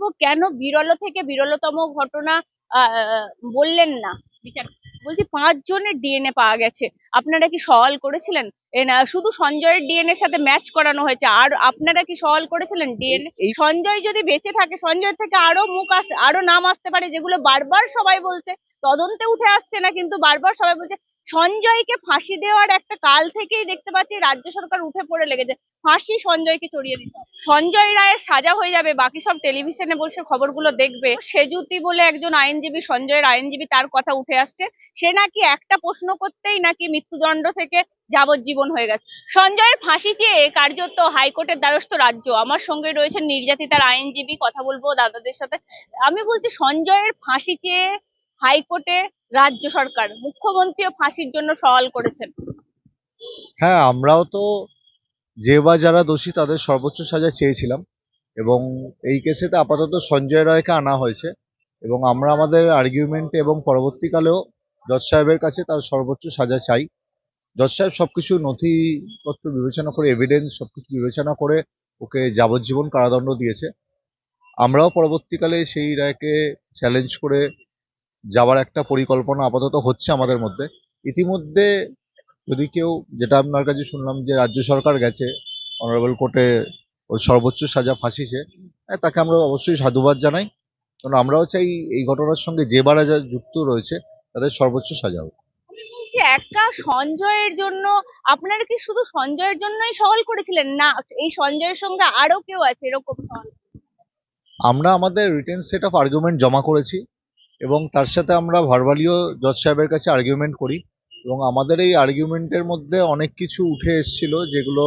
করব কেন বিরল থেকে বিরলতম ঘটনা বললেন না? বিচার বলছি পাঁচ জনের ডিএনএ পাওয়া গেছে। আপনারা কি সওয়াল করেছিলেন? শুধু সঞ্জয়ের ডিএনএ সাথে ম্যাচ করানো হয়েছে আর আপনারা কি সওয়াল করেছিলেন ডিএনএ সঞ্জয় যদি বেঁচে থাকে সঞ্জয় থেকে আরও মুখ আস আরও নাম আসতে পারে যেগুলো বারবার সবাই বলছে। তদন্তে উঠে আসছে না কিন্তু বারবার সবাই বলছে সঞ্জয়কে ফাঁসি দেওয়ার একটা কাল থেকেই দেখতে পাচ্ছি রাজ্য সরকার উঠে পড়ে লেগেছে। ফাঁসি সঞ্জয়কে চড়িয়ে দিতে সঞ্জয় রায়ের সাজা হয়ে যাবে, বাকি সব টেলিভিশনে বসে খবরগুলো দেখবে। সেজুতি বলে একজন আইনজীবী, সঞ্জয়ের আইনজীবী তার কথা উঠে আসছে। সে নাকি একটা প্রশ্ন করতেই নাকি মৃত্যুদণ্ড থেকে যাবজ্জীবন হয়ে গেছে। সঞ্জয়ের ফাঁসি চেয়ে কার্যত হাইকোর্টের দ্বারস্থ রাজ্য। আমার সঙ্গে রয়েছেন নির্যাতিতার আইনজীবী, কথা বলব দাদাদের সাথে। আমি বলছি সঞ্জয়ের ফাঁসি চেয়ে হাইকোর্টে রাজ্য সরকার মুখ্যমন্ত্রীও ফাঁসির জন্য সওয়াল করেছেন। হ্যাঁ আমরাও তো যে বা যারা দোষী তাদের সর্বোচ্চ সাজা চেয়েছিলাম এবং এই কেসেতে আপাতত সঞ্জয় রায়কে আনা হয়েছে এবং আমরা আমাদের আর্গুমেন্ট এবং পরবর্তীকালেও জজ সাহেবের কাছে তার সর্বোচ্চ সাজা চাই। জজ সাহেব সবকিছু নথিপত্র বিবেচনা করে এভিডেন্স সবকিছু বিবেচনা করে ওকে যাবজ্জীবন কারাদণ্ড দিয়েছে। আমরাও পরবর্তীকালে সেই রায়কে চ্যালেঞ্জ করে যাওয়ার একটা পরিকল্পনা আপাতত হচ্ছে আমাদের মধ্যে। ইতিমধ্যে যদি কেউ যেটা আপনার কাছে শুনলাম যে রাজ্য সরকার গেছে অনারেবল কোর্টে ওর সর্বোচ্চ সাজা ফাঁসিছে হ্যাঁ, তাকে আমরা অবশ্যই সাধুবাদ জানাই। কারণ আমরাও চাই এই ঘটনার সঙ্গে যে বারা যা যুক্ত রয়েছে তাদের সর্বোচ্চ সাজা হোক। একা সঞ্জয়ের জন্য আপনারা কি শুধু সঞ্জয়ের জন্যই সওয়াল করেছিলেন? না এই সঞ্জয়ের সঙ্গে আরও কেউ আছে এরকম আমরা আমাদের রিটেন সেট অফ আর্গুমেন্ট জমা করেছি। এবং তার সাথে আমরা ভার্বালিও জজ সাহেবের কাছে আর্গুমেন্ট করি এবং আমাদের এই আর্গুমেন্টের মধ্যে অনেক কিছু উঠে এসেছিল যেগুলো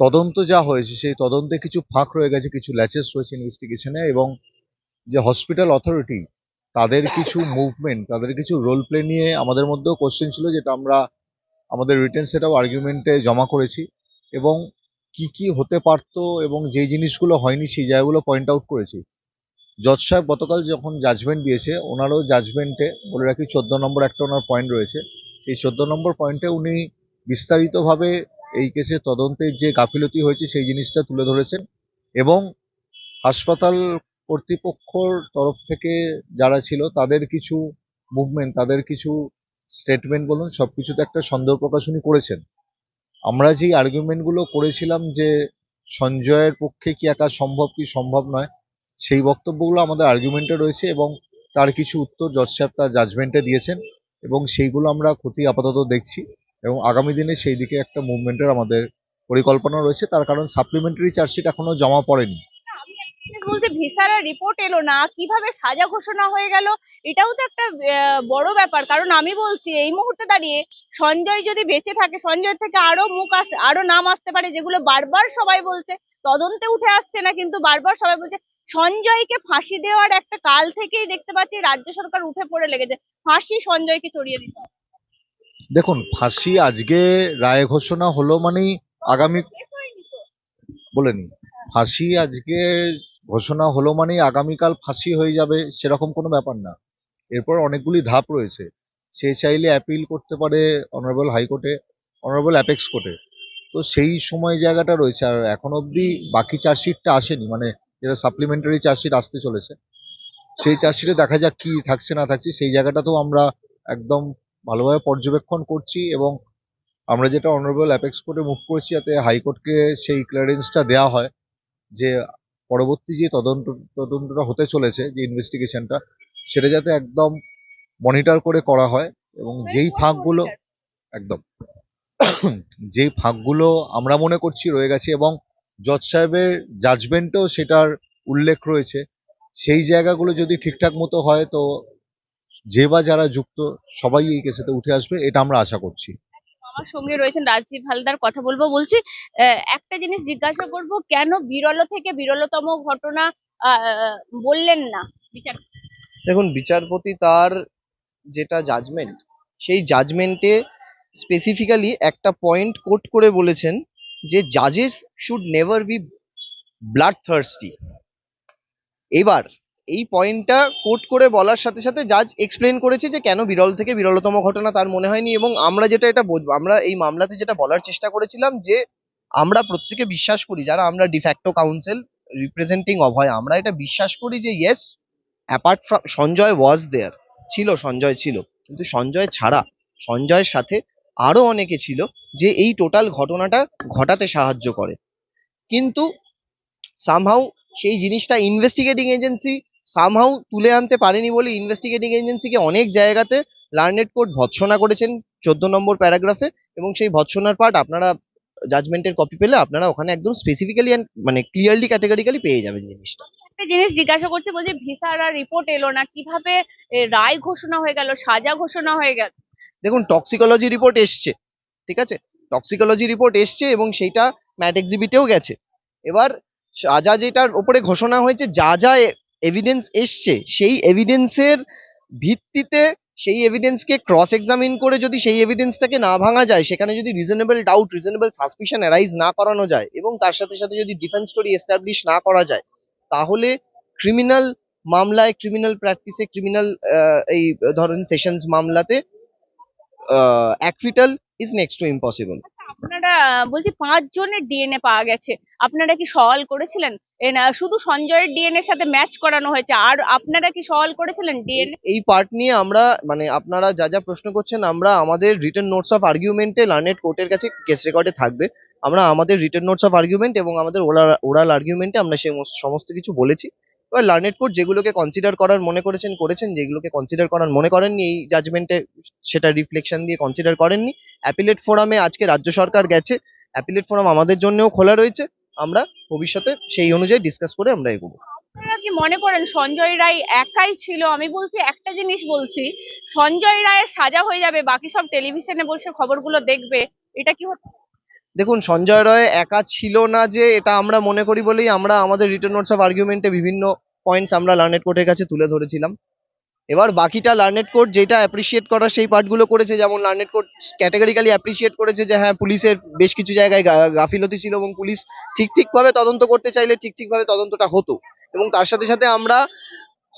তদন্ত যা হয়েছে, সেই তদন্তে কিছু ফাঁক রয়ে গেছে, কিছু ল্যাচেস রয়েছে ইনভেস্টিগেশনে এবং যে হসপিটাল অথরিটি তাদের কিছু মুভমেন্ট তাদের কিছু রোল প্লে নিয়ে আমাদের মধ্যেও কোশ্চেন ছিল যেটা আমরা আমাদের রিটেন সেট অফ আর্গুমেন্টে জমা করেছি এবং কি কি হতে পারতো এবং যে জিনিসগুলো হয়নি, সেই জায়গাগুলো পয়েন্ট আউট করেছি। জজ সাহেব গতকাল যখন জাজমেন্ট দিয়েছে, ওনারও জাজমেন্টে বলে রাখি চোদ্দ নম্বর একটা ওনার পয়েন্ট রয়েছে। সেই চোদ্দ নম্বর পয়েন্টে উনি বিস্তারিতভাবে এই কেসের তদন্তের যে গাফিলতি হয়েছে সেই জিনিসটা তুলে ধরেছেন এবং হাসপাতাল কর্তৃপক্ষর তরফ থেকে যারা ছিল তাদের কিছু মুভমেন্ট তাদের কিছু স্টেটমেন্ট বলুন সব কিছুতে একটা সন্দেহ প্রকাশ উনি করেছেন। আমরা যেই আর্গুমেন্টগুলো করেছিলাম যে সঞ্জয়ের পক্ষে কি একা সম্ভব কি সম্ভব নয় সেই বক্তব্যগুলো আমাদের আর্গুমেন্টে রয়েছে এবং তার কিছু উত্তর জজ সাহেব তার জাজমেন্টে দিয়েছেন এবং সেইগুলো আমরা ক্ষতি আপাতত দেখছি এবং আগামী দিনে সেই দিকে একটা মুভমেন্টের আমাদের পরিকল্পনা রয়েছে। তার কারণ সাপ্লিমেন্টারি চার্জশিট এখনও জমা পড়েনি। রিপোর্ট এলো না, কীভাবে সাজা ঘোষণা হয়ে গেল? এটাও তো একটা বড় ব্যাপার। কারণ আমি বলছি, এই মুহূর্তে দাঁড়িয়ে সঞ্জয় যদি বেঁচে থাকে, সঞ্জয় থেকে মুখ আরও নাম আসতে পারে, যেগুলো বারবার সবাই বলছে, তদন্তে উঠে আসছে না, কিন্তু বারবার সবাই বলছে সঞ্জয়কে ফাঁসি দেওয়ার একটা কাল থেকেই দেখতে পাচ্ছি রাজ্য সরকার উঠে পড়ে লেগেছে। ফাঁসি সঞ্জয়কে চড়িয়ে দিতে দেখুন ফাঁসি আজকে রায় ঘোষণা হলো মানেই আগামী বলেনি ফাঁসি আজকে ঘোষণা হলো মানেই আগামীকাল ফাঁসি হয়ে যাবে সেরকম কোনো ব্যাপার না। এরপর অনেকগুলি ধাপ রয়েছে। সে চাইলে অ্যাপিল করতে পারে অনারেবল হাইকোর্টে অনারেবল অ্যাপেক্স কোর্টে তো সেই সময় জায়গাটা রয়েছে আর এখন অবধি বাকি চার্জশিটটা আসেনি। মানে যেটা সাপ্লিমেন্টারি চার্জশিট আসতে চলেছে। সেই চার্জশিটে দেখা যাক কি থাকছে না থাকছে। সেই জায়গাটাতেও আমরা একদম ভালোভাবে পর্যবেক্ষণ করছি এবং আমরা যেটা অনারেবল অ্যাপেক্স কোর্টে মুভ করছি যাতে হাইকোর্টকে সেই ক্লিয়ারেন্সটা দেওয়া হয় যে পরবর্তী যে তদন্ত তদন্তটা হতে চলেছে যে ইনভেস্টিগেশনটা সেটা যাতে একদম মনিটর করে করা হয় এবং যেই ফাঁকগুলো একদম যেই ফাঁকগুলো আমরা মনে করছি রয়ে গেছে এবং জজ সাহেবের জাজমেন্টেও সেটার উল্লেখ রয়েছে। সেই জায়গাগুলো যদি ঠিকঠাক মতো হয় তো যে বা যারা যুক্ত সবাই এই কেসেতে উঠে আসবে এটা আমরা আশা করছি। আমার সঙ্গে রয়েছেন রাজীব হালদার কথা বলব বলছি আহ, একটা জিনিস জিজ্ঞাসা করব কেন বিরল থেকে বিরলতম ঘটনা বললেন না? বিচার দেখুন বিচারপতি তার যেটা জাজমেন্ট সেই জাজমেন্টে স্পেসিফিক্যালি একটা পয়েন্ট কোট করে বলেছেন যে জাজেস should never be bloodthirsty এবার, এই পয়েন্টটা কোট করে বলার সাথে সাথে জাজ এক্সপ্লেন করেছে যে কেন বিরল থেকে বিরলতম ঘটনা তার মনে হয়নি এবং আমরা যেটা এটা আমরা এই মামলাতে যেটা বলার চেষ্টা করেছিলাম যে আমরা প্রত্যেকে বিশ্বাস করি, যারা আমরা ডিফ্যাক্টো কাউন্সিল রিপ্রেজেন্টিং অভয় আমরা এটা বিশ্বাস করি যে yes apart from Sanjay was there ছিল, সঞ্জয় ছিল, কিন্তু সঞ্জয় ছাড়া, সঞ্জয়ের সাথে আরও অনেকে ছিল যে এই টোটাল ঘটনাটা ঘটাতে সাহায্য করে। কিন্তু সামহাউ সেই জিনিসটা ইনভেস্টিগেটিং এজেন্সি সামহাউ তুলে আনতে পারেনি বলে ইনভেস্টিগেটিং এজেন্সিকে অনেক জায়গাতে লার্নেড কোর্ট ভৎসনা করেছেন চোদ্দ নম্বর প্যারাগ্রাফে এবং সেই ভৎসনার পার্ট আপনারা জাজমেন্টের কপি পেলে আপনারা ওখানে একদম স্পেসিফিক্যালি মানে ক্লিয়ারলি ক্যাটেগরিক্যালি পেয়ে যাবেন জিনিসটা। একটা জিনিস জিজ্ঞাসা করছে বলছে, ভিসার আর রিপোর্ট এলো না, কীভাবে রায় ঘোষণা হয়ে গেল, সাজা ঘোষণা হয়ে গেল? দেখুন টক্সিকোলজি রিপোর্ট এসছে, ঠিক আছে? টক্সিকোলজি রিপোর্ট এসছে এবং সেইটা ম্যাট এক্সিবিটেও গেছে। এবার সাজা যেটার ওপরে ঘোষণা হয়েছে, যা যা এভিডেন্স এসছে, সেই এভিডেন্সের ভিত্তিতে সেই এভিডেন্সকে ক্রস এক্সামিন করে যদি সেই এভিডেন্সটাকে না ভাঙা যায়, সেখানে যদি reasonable doubt reasonable suspicion arise না করানো যায় এবং তার সাথে সাথে যদি ডিফেন্স স্টোরি এস্টাবলিশ না করা যায়, তাহলে ক্রিমিনাল মামলায় ক্রিমিনাল প্র্যাকটিসে ক্রিমিনাল এই, ধরেন sessions মামলাতে acquittal is next to impossible আপনারা বলছি পাঁচ জনের ডিএনএ পাওয়া গেছে। আপনারা কি সওয়াল করেছিলেন? শুধু সঞ্জয়ের ডিএনএ এর সাথে ম্যাচ করানো হয়েছে আর আপনারা কি সওয়াল করেছিলেন ডিএনএ এই পার্ট নিয়ে আমরা মানে আপনারা যা যা প্রশ্ন করছেন আমরা আমাদের রিটার্ন নোটস অফ আর্গুমেন্টে লার্নেড কোর্টের কাছে কেস রেকর্ডে থাকবে। আমরা আমাদের রিটার্ন নোটস অফ আর্গুমেন্ট এবং আমাদের ওরাল আর্গুমেন্টে আমরা সেই সমস্ত কিছু বলেছি। এবার লার্নেড কোর্ট যেগুলোকে কনসিডার করার মনে করেছেন করেছেন যেগুলোকে কনসিডার করার মনে করেননি এই জাজমেন্টে সেটা রিফ্লেকশন দিয়ে কনসিডার করেননি। অ্যাপিলেট ফোরামে আজকে রাজ্য সরকার গেছে অ্যাপিলেট ফোরাম আমাদের জন্যও খোলা রয়েছে আমরা ভবিষ্যতে সেই অনুযায়ী ডিসকাস করে আমরা এগোবো। আপনারা কি মনে করেন সঞ্জয় রায় একাই ছিল? আমি বলছি একটা জিনিস বলছি সঞ্জয় রায়ের সাজা হয়ে যাবে বাকি সব টেলিভিশনে বসে খবরগুলো দেখবে এটা কি হতে? দেখুন সঞ্জয় রায় একা ছিল না যে এটা আমরা মনে করি বলেই আমরা আমাদের রিটার্ন নোটস অফ আর্গুমেন্টে বিভিন্ন পয়েন্টস আমরা লার্নেড কোর্টের কাছে তুলে ধরেছিলাম। এবার বাকিটা লার্নেড কোর্ট যেটা অ্যাপ্রিসিয়েট করার সেই পার্টগুলো করেছে, যেমন লার্নেড কোর্ট ক্যাটাগরিক্যালি অ্যাপ্রিসিয়েট করেছে যে হ্যাঁ পুলিশের বেশ কিছু জায়গায় গাফিলতি ছিল এবং পুলিশ ঠিক ঠিকভাবে তদন্ত করতে চাইলে ঠিক ঠিকভাবে তদন্তটা হতো। এবং তার সাথে সাথে আমরা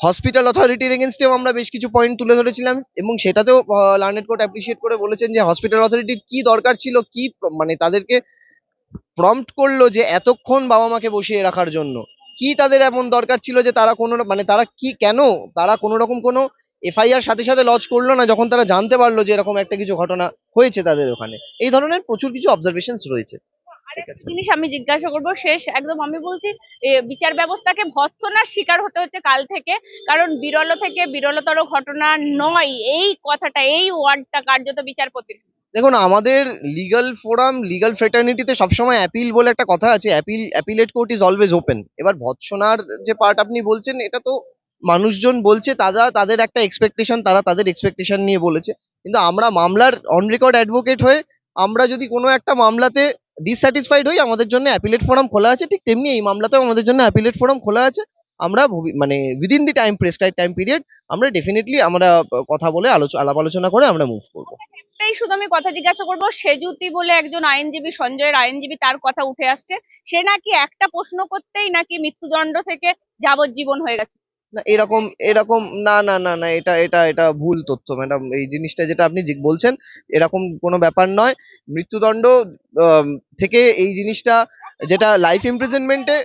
হসপিটাল অথরিটির এগেনস্টেও আমরা বেশ কিছু পয়েন্ট তুলে ধরেছিলাম এবং সেটাতেও লার্নেড কোর্ট অ্যাপ্রিসিয়েট করে বলেছেন যে হসপিটাল অথরিটির কি দরকার ছিল, কি মানে তাদেরকে প্রম্পট করল যে এতক্ষণ বাবা মাকে বসিয়ে রাখার জন্য। কি তাদের এমন দরকার ছিল যে তারা কোনো মানে তারা কি, কেন? তারা কোনো রকম কোনো এফআইআর সাথে সাথে লজ করল না যখন তারা জানতে পারল যে এরকম একটা কিছু ঘটনা হয়েছে তাদের ওখানে। এই ধরনের প্রচুর কিছু অবজারভেশনস রয়েছে। জিনিস আমি জিজ্ঞাসা করব, শেষ, একদম আমি বলছি বিচার ব্যবস্থাকে ভৎসনার শিকার হতে হচ্ছে কাল থেকে, কারণ বিরল থেকে বিরলতর ঘটনা নয়, এই কথাটা, এই ওয়ার্ডটা কার্যত বিচারপতির। দেখুন, আমাদের লিগাল ফোরাম লিগাল ফ্রেটার্নিটিতে সবসময় অ্যাপিল বলে একটা কথা আছে appeal appellate court is always open এবার ভৎসনার যে পার্ট আপনি বলছেন, এটা তো মানুষজন বলছে, তারা তাদের একটা এক্সপেকটেশন তারা তাদের এক্সপেকটেশন নিয়ে বলেছে। কিন্তু আমরা মামলার অন রেকর্ড অ্যাডভোকেট হয়ে, আমরা যদি কোনো একটা মামলাতে ডিসস্যাটিসফাইড হই, আমাদের জন্য অ্যাপিলেট ফোরাম খোলা আছে। ঠিক তেমনি এই মামলাতেও আমাদের জন্য অ্যাপিলেট ফোরাম খোলা আছে। আমরা মানে within the time prescribe time period আমরা ডেফিনেটলি আমরা কথা বলে আলোচনা আলাপ আলোচনা করে আমরা মুভ করব। একটাই শুধু আমি কথা জিজ্ঞাসা করব সেজুতি বলে একজন আইনজীবী সঞ্জয়ের আইনজীবী তার কথা উঠে আসছে সে নাকি একটা প্রশ্ন করতেই নাকি মৃত্যুদণ্ড থেকে যাবজ্জীবন হয়ে গেছে? না এরকম এরকম না না না না এটা এটা এটা ভুল তথ্য ম্যাডাম এই জিনিসটা যেটা আপনি বলছেন এরকম কোনো ব্যাপার নয়। মৃত্যুদণ্ড থেকে এই জিনিসটা যেটা লাইফ ইমপ্রিজনমেন্টে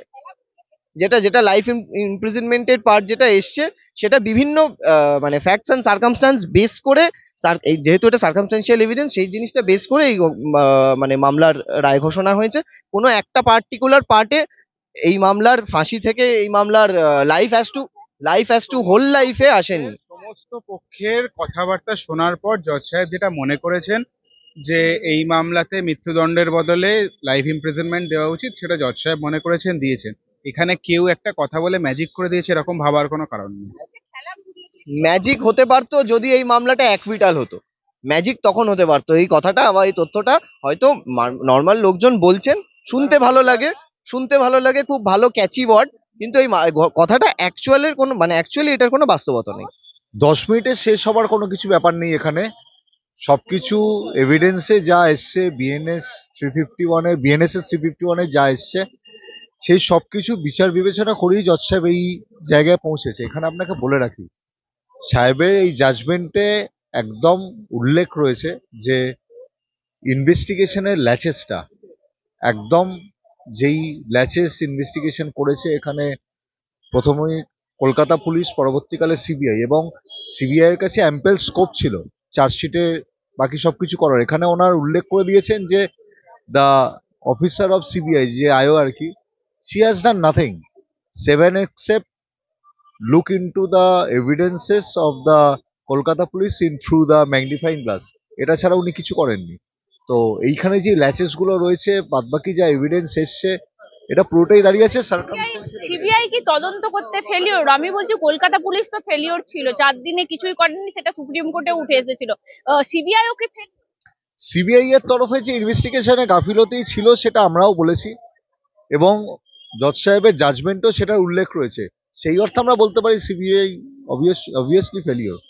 যেটা যেটা লাইফ ইমপ্রিজনমেন্টের পার্ট যেটা এসছে, সেটা বিভিন্ন মানে ফ্যাক্টস অ্যান্ড সার্কামস্টান্স বেস করে যেহেতু এটা সার্কামস্টান্সিয়াল এভিডেন্স সেই জিনিসটা বেস করে এই মানে মামলার রায় ঘোষণা হয়েছে। কোনো একটা পার্টিকুলার পার্টে এই মামলার ফাঁসি থেকে এই মামলার life has to life has to whole লাইফে আসেনি। সমস্ত পক্ষের কথাবার্তা শোনার পর জজ সাহেব যেটা মনে করেছেন যে এই মামলাতে মৃত্যুদণ্ডের বদলে লাইফ ইমপ্রিজনমেন্ট দেওয়া উচিত, সেটা জজ সাহেব মনে করেছেন, দিয়েছেন। এখানে কেউ একটা কথা বলে ম্যাজিক করে দিয়েছে এরকম ভাবার কোনো কারণ নেই। ম্যাজিক হতে পারতো যদি এই মামলাটা অ্যাকুইটাল হতো। ম্যাজিক তখন হতে পারতো। এই কথাটা বা এই তথ্যটা হয়তো নর্মাল লোকজন বলছেন শুনতে ভালো লাগে শুনতে ভালো লাগে খুব ভালো ক্যাচি ওয়ার্ড কিন্তু এই কথাটা অ্যাকচুয়ালের কোনো মানে অ্যাকচুয়ালি এটার কোনো বাস্তবতা নেই। দশ মিনিটে শেষ হবার কোনো কিছু ব্যাপার নেই এখানে। সবকিছু এভিডেন্সে যা এসছে বিএনএস থ্রি ফিফটি ওয়ানে বিএনএস এস থ্রি ফিফটি ওয়ানে যা এসছে সেই সবকিছু বিচার বিবেচনা করেই জজ সাহেব এই জায়গায় পৌঁছেছে। এখানে আপনাকে বলে রাখি, সাহেবের এই জাজমেন্টে একদম উল্লেখ রয়েছে যে ইনভেস্টিগেশনের ল্যাচেসটা একদম যেই ল্যাচেস ইনভেস্টিগেশন করেছে এখানে প্রথমেই কলকাতা পুলিশ, পরবর্তীকালে সিবিআই এবং সিবিআইয়ের কাছে অ্যাম্পেল স্কোপ ছিল চার্জশিটে বাকি সব কিছু করার। এখানে ওনার উল্লেখ করে দিয়েছেন যে দ্য অফিসার অফ সিবিআই যে আয়ো আর কি she has done nothing. Seven except look into the evidences of the Kolkata police in through the magnifying glass এটা ছাড়া উনি কিছু করেননি। তো এইখানে যে ল্যাচেসগুলো রয়েছে বাদবাকি যা এভিডেন্স এসছে এটা পুরোটাই দাঁড়িয়ে আছে সিবিআই কি তদন্ত করতে ফেলিওর আমি বলছি কলকাতা পুলিশ তো ফেলিওর ছিল। চার দিনে কিছুই করেনি সেটা সুপ্রিম কোর্টে উঠে এসেছিল। সিবিআই ওকে সিবিআই এর তরফে যে ইনভেস্টিগেশনে গাফিলতি ছিল সেটা আমরাও বলেছি। এবং জজ সাহেবের জাজমেন্টও সেটার উল্লেখ রয়েছে। সেই অর্থে আমরা বলতে পারি সিবিআই অবভিয়াসলি ফেলিওর